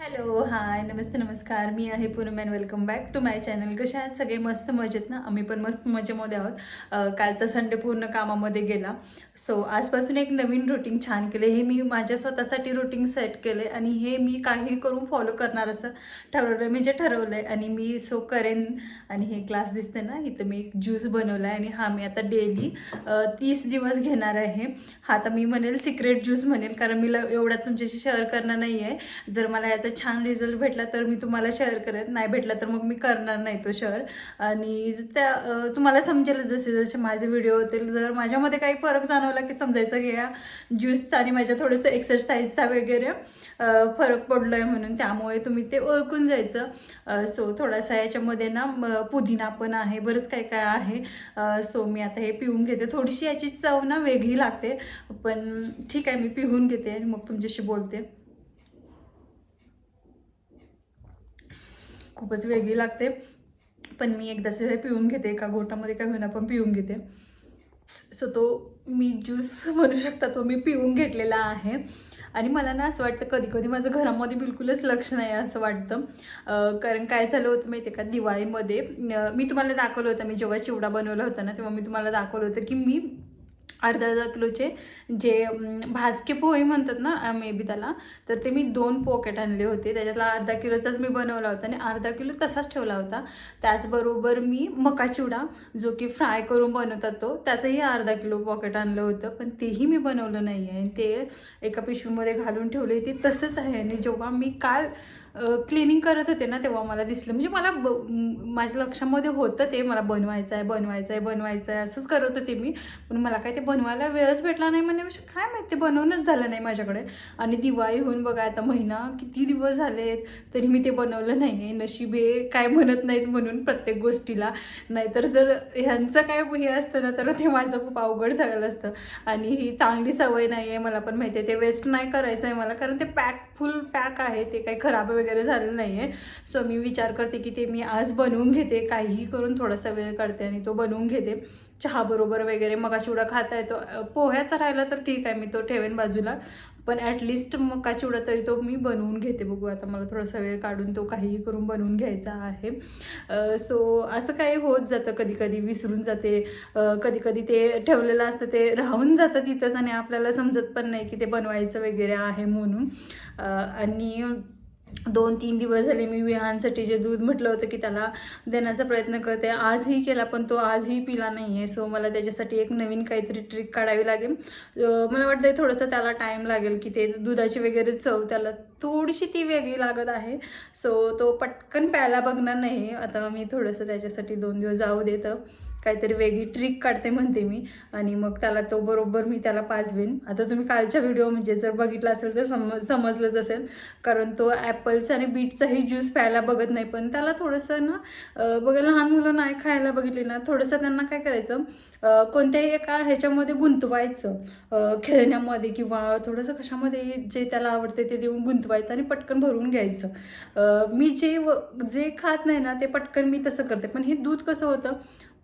Hello hi नमस्ते नमस्कार. मी आहे Poonam and welcome back to my channel कसे आहेत? सगळे मस्त मजेत ना? आम्ही पण मस्त मजेमध्ये आहोत. कालचा संडे पूर्ण कामामध्ये गेला. सो आजपासून एक नवीन रुटीन छान केले. हे मी माझ्या स्वतःसाठी रुटीन सेट केले आणि हे मी काही करून फॉलो करणार असं ठरवलं आहे म्हणजे ठरवलं आहे आणि मी सो करेन आणि हे क्लास दिसते ना? इथं मी एक ज्यूस बनवला आहे आणि हा मी आता डेली तीस दिवस घेणार आहे. हा आता मी म्हणेल सिक्रेट ज्यूस म्हणेल. कारण मी ल- एवढ्यात तुमच्याशी शेअर करणार नाही आहे जर मला याचा छान रिझल्ट भेटला तर मी तुम्हाला शेअर करेन नाही भेटला तर मग मी करणार नाही तो शेअर आणि ज- त्या तुम्हाला समजेल जसे जसे माझे व्हिडिओ होतील जर माझ्यामध्ये काही फरक जाणवला की समजायचं की या ज्यूसचा आणि माझ्या थोडंसं एक्सरसाइजचा वगैरे फरक पडलो आहे म्हणून त्यामुळे तुम्ही ते ओळखून जायचं. सो थोडासा याच्यामध्ये ना पुदिना पण आहे बरंच काय काय आहे. सो मी आता हे पिऊन घेते. थोडीशी याची चव ना वेगळी लागते पण ठीक आहे मी पिऊन घेते आणि मग तुमच्याशी बोलते. खूपच वेगळी लागते. पण मी एकदाच हे पिऊन घेते एका गोटामध्ये काय होईना पण पिऊन घेते. सो तो मी ज्यूस म्हणू शकता तो मी पिऊन घेतलेला आहे. आणि मला ना असं वाटतं कधी कधी माझं घरामध्ये बिलकुलच लक्ष नाही असं वाटतं. कारण काय झालं होतं माहिती आहे का दिवाळीमध्ये मी तुम्हाला दाखवलं होतं मी जेव्हा चिवडा बनवला होता ना तेव्हा मी तुम्हाला दाखवलं होतं की मी अर्धा अर्धा किलोचे जे भाजके पोहे म्हणतात ना मे बी त्याला तर ते मी दोन पॉकेट आणले होते. त्याच्यातला अर्धा किलोचाच मी बनवला होता आणि अर्धा किलो तसाच ठेवला होता. त्याचबरोबर मी मका चिवडा जो की फ्राय करून बनवतात तो त्याचंही अर्धा किलो पॉकेट आणलं होतं. पण तेही मी बनवलं नाही आहे. ते एका पिशवीमध्ये घालून ठेवले ते तसंच आहे. आणि जेव्हा मी काल क्लिनिंग करत होते ना तेव्हा मला दिसलं. म्हणजे मला ब माझ्या लक्षामध्ये होतं ते. मला बनवायचं आहे बनवायचं आहे बनवायचं आहे असंच करत होते मी. पण मला काय ते बनवायला वेळच भेटला नाही म्हणजे काय माहिती ते बनवणंच झालं नाही माझ्याकडे. आणि दिवाळी होऊन बघा आता महिना किती दिवस झालेत तरी मी ते बनवलं नाही. आहे नशिबे काय म्हणत नाहीत म्हणून प्रत्येक गोष्टीला. नाहीतर जर ह्यांचं काय हे असतं ना तर ते माझं खूप अवघड झालेलं असतं. आणि ही चांगली सवय नाही आहे मला पण माहिती आहे. ते वेस्ट नाही करायचं आहे मला कारण ते पॅक फुल पॅक आहे. ते काही खराब वगैरे झालेलं नाही आहे सो मी विचार करते की ते मी आज बनवून घेते काहीही करून थोडासा वेळ काढते आणि तो बनवून घेते. चहाबरोबर वगैरे मग चिवडा खाता येतो. पोह्याचा राहिला तर ठीक आहे मी तो ठेवेन बाजूला. पण ॲटलिस्ट मका चिवडा तरी तो मी बनवून घेते. बघू आता मला थोडासा वेळ काढून तो काहीही करून बनवून घ्यायचा आहे. सो असं काही होत जातं. कधी कधी विसरून जाते. कधी कधी ते ठेवलेलं असतं ते राहून जातं तिथंच आणि आपल्याला समजत पण नाही की ते बनवायचं वगैरे आहे म्हणून. आणि दोन तीन दिवस झाले मी विहानसाठी जे दूध म्हटलं होतं की त्याला देण्याचा प्रयत्न करते. आजही केला पण तो आजही पिला नाही आहे सो मला त्याच्यासाठी एक नवीन काहीतरी ट्रिक काढावी लागेल. मला वाटतं थोडंसं त्याला टाईम लागेल की ते दुधाची वगैरे चव त्याला थोडीशी ती वेगळी लागत आहे. सो तो पटकन प्यायला बघणार नाही. आता मी थोडंसं त्याच्यासाठी दोन दिवस जाऊ देतं. काहीतरी वेगळी ट्रिक काढते म्हणते मी. आणि मग त्याला तो बरोबर मी त्याला पाजवेन. आता तुम्ही कालच्या व्हिडिओ म्हणजे जर बघितला असेल तर सम समजलंच असेल. कारण तो ॲपलचा आणि बीटचाही ज्यूस प्यायला बघत नाही. पण त्याला थोडंसं ना बघा लहान मुलं नाही खायला बघितली ना थोडंसं त्यांना काय करायचं कोणत्याही एका ह्याच्यामध्ये गुंतवायचं खेळण्यामध्ये किंवा थोडंसं कशामध्ये जे त्याला आवडते ते देऊन गुंतवायचं आणि पटकन भरून घ्यायचं. मी जे व जे खात नाही ना ते पटकन मी तसं करते. पण हे दूध कसं होतं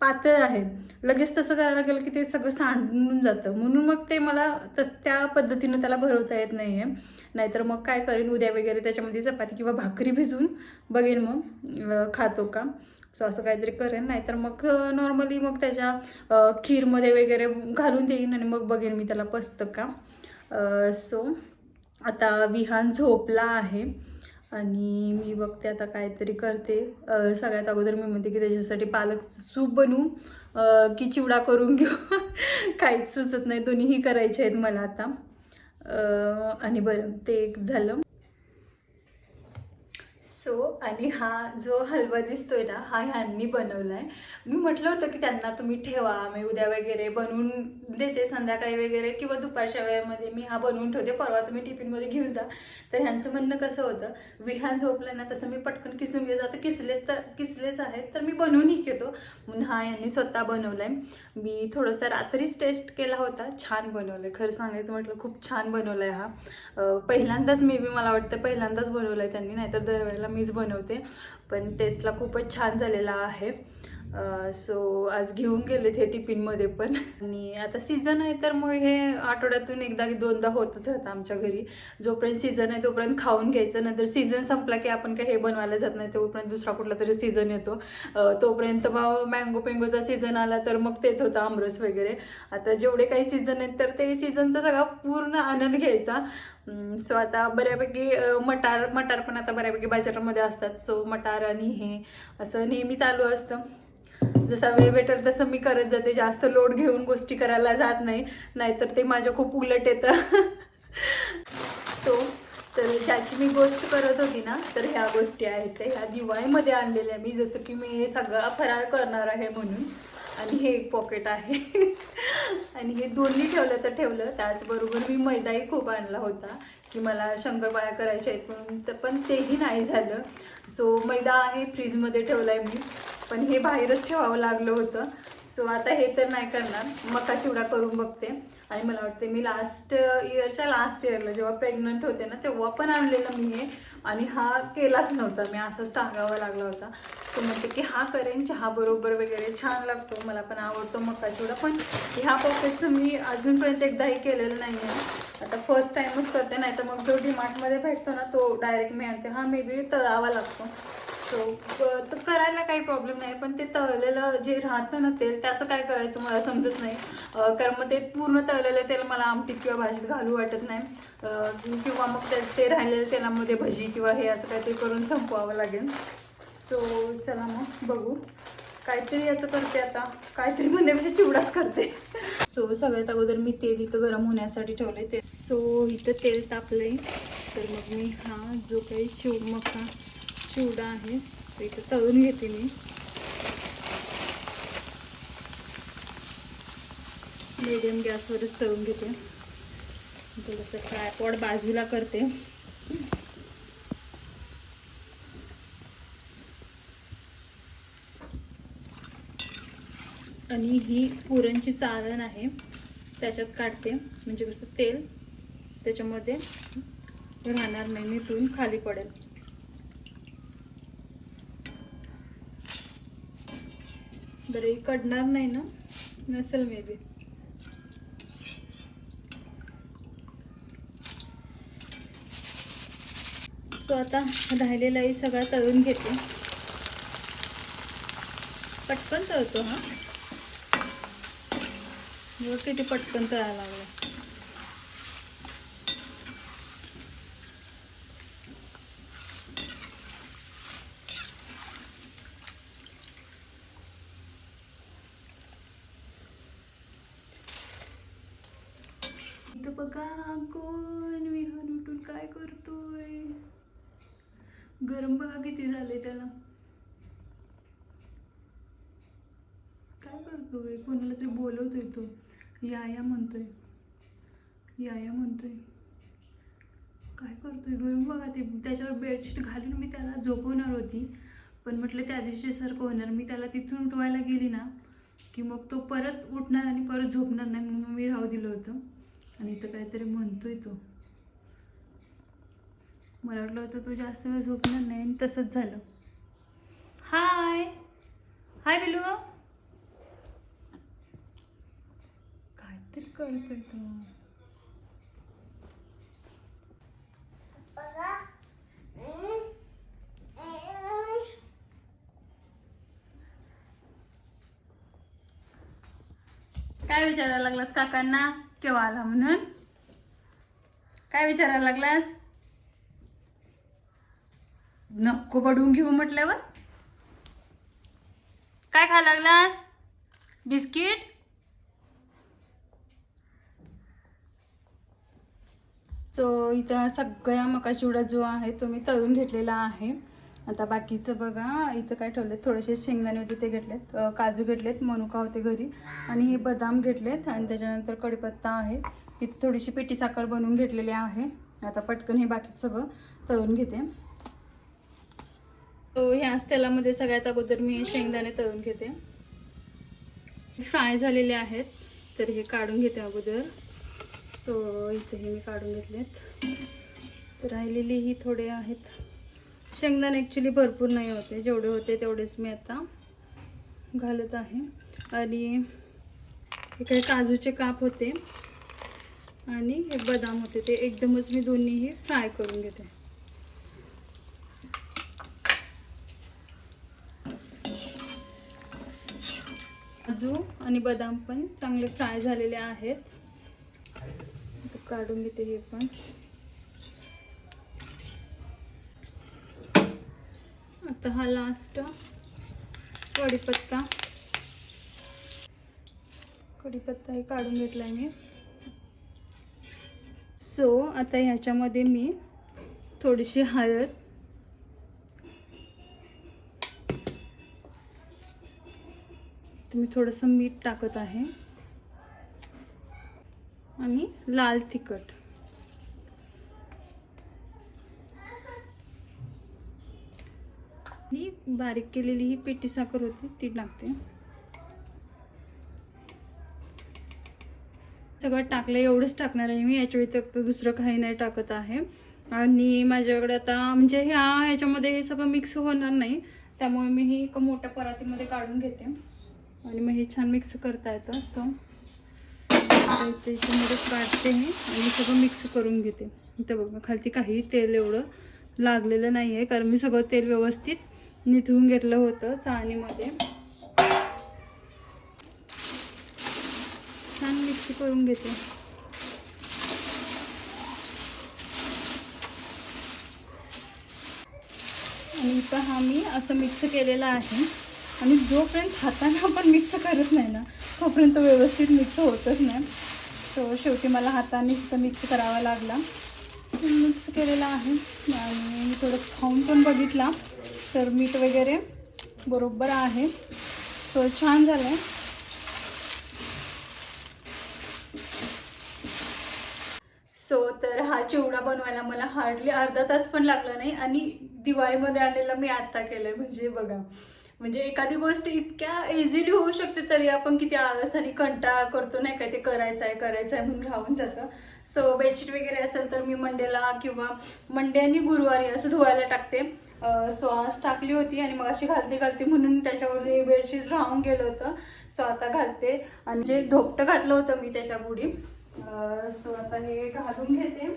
पातळ आहे. लगेच तसं करायला गेलं की ते सगळं सांडून जातं. म्हणून मग ते मला तस त्या पद्धतीनं त्याला भरवता येत नाही आहे नाहीतर मग काय करेन? उद्या वगैरे त्याच्यामध्ये चपाती किंवा भाकरी भिजवून बघेन मग खातो का? सो असं काहीतरी करेन. नाहीतर मग नॉर्मली मग त्याच्या खीरमध्ये वगैरे घालून देईन आणि मग बघेन मी त्याला पसतं का? सो आता विहान झोपला आहे. आणि मी बघते आता काहीतरी करते. सगळ्यात अगोदर मी म्हणते की त्याच्यासाठी पालक सूप बनवू. की चिवडा करून घेऊ. काहीच सुचत नाही. दोन्हीही करायचे आहेत मला आता. आणि बरं ते एक झालं. सो आणि हा जो हलवा दिसतोय ना हा ह्यांनी बनवला आहे मी म्हटलं होतं की त्यांना तुम्ही ठेवा मी उद्या वगैरे बनवून देते संध्याकाळी वगैरे किंवा दुपारच्या वेळेमध्ये मी हा बनवून ठेवते परवा तुम्ही टिफिनमध्ये घेऊन जा. तर ह्यांचं म्हणणं कसं होतं विहान झोपलं ना तसं मी पटकन किसून घेत आता किसले तर किसलेच आहेत तर मी बनवूनही घेतो. म्हणून हा यांनी स्वतः बनवला आहे मी थोडंसं रात्रीच टेस्ट केला होता छान बनवलं आहे खरं सांगायचं म्हटलं खूप छान बनवलं आहे हा पहिल्यांदाच मे बी मला वाटतं पहिल्यांदाच बनवलं आहे त्यांनी नाहीतर दरवेळेला मीच बनवते. पण टेस्टला खूपच छान झालेला आहे. सो आज घेऊन गेले ते टिफिनमध्ये पण. आणि आता सीझन आहे तर मग हे आठवड्यातून एकदा दोनदा होतच राहतं आमच्या घरी. जोपर्यंत सीझन आहे तोपर्यंत खाऊन घ्यायचं. नंतर सीझन संपला की आपण काही हे बनवायला जात नाही तोपर्यंत दुसरा कुठला तरी सीझन येतो. तोपर्यंत मग मँगो पेंगोचा सीझन आला तर मग तेच होतं आमरस वगैरे. आता जेवढे काही सीझन आहेत तर ते सीझनचा सगळा पूर्ण आनंद घ्यायचा. सो आता बऱ्यापैकी मटार मटार पण आता बऱ्यापैकी बाजारामध्ये असतात. सो मटार आणि हे असं नेहमी चालू असतं. जसा वेळ भेटेल तसं मी करत जाते. जास्त लोड घेऊन गोष्टी करायला जात नाही. नाहीतर ते माझ्या खूप उलट येतं. सो तर ज्याची मी गोष्ट करत होती ना तर ह्या गोष्टी आहेत त्या. ह्या दिवाळीमध्ये आणलेल्या मी जसं की मी हे सगळा फराळ करणार आहे म्हणून. आणि हे एक पॉकेट आहे. आणि हे दोन्ही ठेवलं तर ठेवलं. त्याचबरोबर मी मैदाही खूप आणला होता. की मला शंकरपाळ्या करायच्या आहेत म्हणून तर पण तेही नाही झालं. सो मैदा आहे फ्रीजमध्ये ठेवला आहे मी. पण हे बाहेरच ठेवावं लागलं होतं. सो आता हे तर नाही करणार. मका चिवडा करून बघते. आणि मला वाटते मी लास्ट इयरच्या लास्ट इयरला जेव्हा प्रेग्नंट होते ना तेव्हा पण आणलेलं मी हे. आणि हा केलाच नव्हता. मी असाच टांगावा लागला होता. सो म्हणते की हा करेन चहा बरोबर वगैरे. छान लागतो. मला पण आवडतो मका चिवडा. पण ह्या पॉकेटचं मी अजूनपर्यंत एकदाही केलेलं नाही आहे आता फर्स्ट टाईमच करते नाही तर मग जो डीमार्टमध्ये भेटतो ना तो डायरेक्ट मी आणते. हा मे बी तळावा लागतो. सो तर करायला काही प्रॉब्लेम नाही पण ते तळलेलं जे राहतं ना तेल त्याचं काय करायचं मला समजत नाही. कारण मग ते पूर्ण तळलेलं तेल मला आमटीत किंवा भाजीत घालू वाटत नाही. किंवा मग ते ते राहिलेलं तेलामध्ये भजी किंवा हे असं काहीतरी करून संपवावं लागेल. सो चला मग बघू. काहीतरी याचं करते आता. काहीतरी म्हणण्यापेक्षा चिवडाच करते. सो सगळ्यात अगोदर मी तेल इथं गरम होण्यासाठी ठेवले ते सो इथं तेल तापलंय. तर मग मी हा जो काही चिव मका चिवडा आहे तो इथं तळून घेते मी. मिडियम गॅसवरच तळून घेते. थोडंसं ट्रायपॉड बाजूला करते. आणि ही पुरणची चाळण आहे त्याच्यात काढते. म्हणजे कसं तेल त्याच्यामध्ये राहणार नाही निथून खाली पडेल बरं ही कडणार नाही ना? नसेल मे बी सो आता राहिलेलाही सगळा तळून घेते. पटकन तळतो हा. किती पटकन तळायला लागला. इथं बघा कोण विहान उठून काय करतोय? गरम बघा किती झाले त्याला. काय करतोय? कोणाला तरी बोलवतोय तो. या या म्हणतोय. या या म्हणतोय. काय करतोय? गरम बघा ते. त्याच्यावर बेडशीट घालून मी त्याला झोपवणार होती. पण म्हटलं त्या दिवशी सारखं होणार. मी त्याला तिथून उठवायला गेली ना की मग तो परत उठणार आणि परत झोपणार नाही म्हणून मी राहू दिलं होतं. आणि इथं काहीतरी म्हणतोय तो. मला वाटलं होतं तो जास्त वेळ झोपणार नाही आणि तसंच झालं. हाय. हाय बिलू. काहीतरी कळतोय तो. काय विचारायला लागलास काकांना? केव्हा आला म्हणून. काय विचारायला लागलास? नको पडून घेऊ म्हटल्यावर. काय खा लागलास? बिस्किट? सो इथं सगळ्या मका चिवडा जो आहे तो मी तळून घेतलेला आहे. आता बाकीचं बघा इथं काय ठेवलं थोडेसे शेंगदाणे होते ते घेतलेत. काजू घेतलेत मनुका होते घरी. आणि हे बदाम घेतलेत आणि त्याच्यानंतर कढीपत्ता आहे. इथं थोडीशी पेटी साखर बनवून घेतलेली आहे. आता पटकन हे बाकी सगळं तळून घेते. तो ह्याच तेलामध्ये सगळ्यात अगोदर मी शेंगदाणे तळून घेते. फ्राय झालेले आहेत तर हे काढून घेते अगोदर. सो इथे हे मी काढून घेतलेत. राहिलेली ही थोडे आहेत. शेंगदाणे ॲक्च्युली भरपूर नाही होते. जेवढे होते तेवढेच मी आता घालत आहे. आणि हे काही काजूचे काप होते आणि हे बदाम होते. ते एकदमच मी दोन्हीही फ्राय करून घेते. काजू आणि बदाम पण चांगले फ्राय झालेले आहेत. काढून घेते हे पण. आता हा लास्ट कढीपत्ता. कढीपत्ता हे काढून घेतलाय मी. सो आता ह्याच्यामध्ये मी थोडीशी हळद. मी थोडंसं मीठ टाकत आहे. आणि लाल तिखट ही बारीक केलेली ही पेटी साखर होती ती टाकते. सगळं टाकलं एवढंच टाकणार आहे मी. याच्या व्यतिरिक्त दुसरं काही नाही टाकत आहे. आणि माझ्याकडे आता म्हणजे ह्या ह्याच्यामध्ये हे सगळं मिक्स होणार नाही. त्यामुळे मी ही एका मोठ्या परातीमध्ये काढून घेते. आणि मग हे छान मिक्स करता येतं. सो त्याच्यामध्ये काढते मी आणि सगळं मिक्स करून घेते. इथं बघा खालती काही तेल एवढं लागलेलं नाही आहे कारण मी सगळं तेल व्यवस्थित निथळून घेतलं होतं चाळणीमध्ये. छान मिक्स करून घेते. आणि इथं हा मी असं मिक्स केलेला आहे. आणि जोपर्यंत हाताने आपण मिक्स करत नाही ना तोपर्यंत व्यवस्थित मिक्स होतच नाही. तो शेवटी मला हाताने असं मिक्स करावा लागला. मिक्स केलेला आहे. आणि मी थोडंसं खाऊन पण बघितला. तर मीठ वगैरे बरोबर आहे. सो छान झालं आहे सो तर हा चिवडा बनवायला मला हार्डली अर्धा तास पण लागला नाही आणि दिवाळीमध्ये आलेला मी आत्ता केलं म्हणजे बघा म्हणजे एखादी गोष्ट इतक्या इझिली होऊ शकते तरी आपण किती आळस आणि कंटाळा करतो नाही काय ते करायचं आहे करायचं आहे म्हणून राहून जातं. सो बेडशीट वगैरे असेल तर मी मंडेला किंवा मंडे आणि गुरुवारी असं धुवायला टाकते. सॉस टाकली होती आणि मग अशी घालते घालते म्हणून त्याच्यावर हे बेडशीट राहून गेलं होतं. सो आता घालते. आणि जे धोपटं घातलं होतं मी त्याच्या बुडी सो आता हे घालून घेते.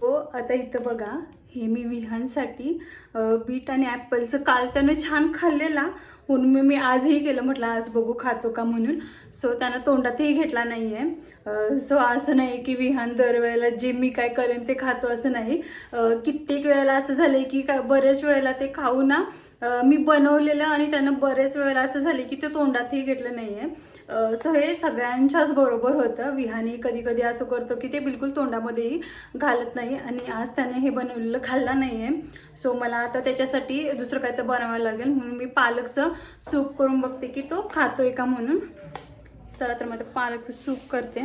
हो आता इथं बघा. हे मी विहांसाठी बीट आणि ॲपलचं काल त्यानं छान खाल्लेला. म्हणून मी मी आजही केलं म्हटलं आज बघू खातो का म्हणून. सो त्यानं तोंडातही घेतला नाही आहे सो असं नाही की विहान दरवेळेला जे मी काय करेन ते खातो असं नाही. कित्येक वेळेला असं झालंय की का बऱ्याच वेळेला ते खाऊ ना मी बनवलेलं आणि त्यानं बऱ्याच वेळेला असं झाले की ते तोंडातही घेतलं नाही आहे सो हे सगळ्यांच्याच बरोबर होतं. विहानी कधी कधी असं करतो की ते बिलकुल तोंडामध्येही घालत नाही आणि आज त्याने हे बनवलेलं खाल्लं नाही आहे सो मला आता त्याच्यासाठी दुसरं काय तर बनावं लागेल. म्हणून मी पालकचं सूप करून बघते की तो खातोय का म्हणून. चला तर मग पालकचं सूप करते.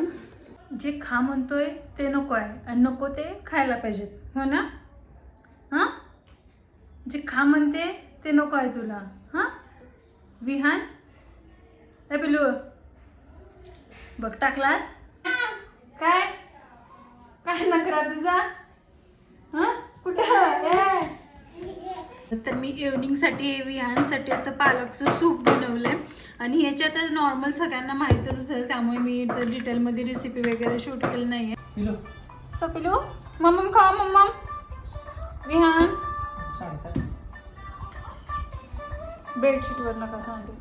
जे खा म्हणतोय ते नको आहे आणि नको ते खायला पाहिजेत. हो ना? हां? जे खा म्हणते ते नको आहे तुला. हां? विहान? ए पिलू बघ टाकलास काय? काय नकरा तुझा? हा? कुठं. तर मी इव्हनिंगसाठी विहानसाठी असं पालकचं सूप बनवलंय. आणि ह्याच्यातच नॉर्मल सगळ्यांना माहीतच असेल त्यामुळे मी इथं डिटेलमध्ये रेसिपी वगैरे शूट केली नाही आहे सो पिलू मम्मम खा मम्मम. विहान. बेडशीटवर नका सांगू.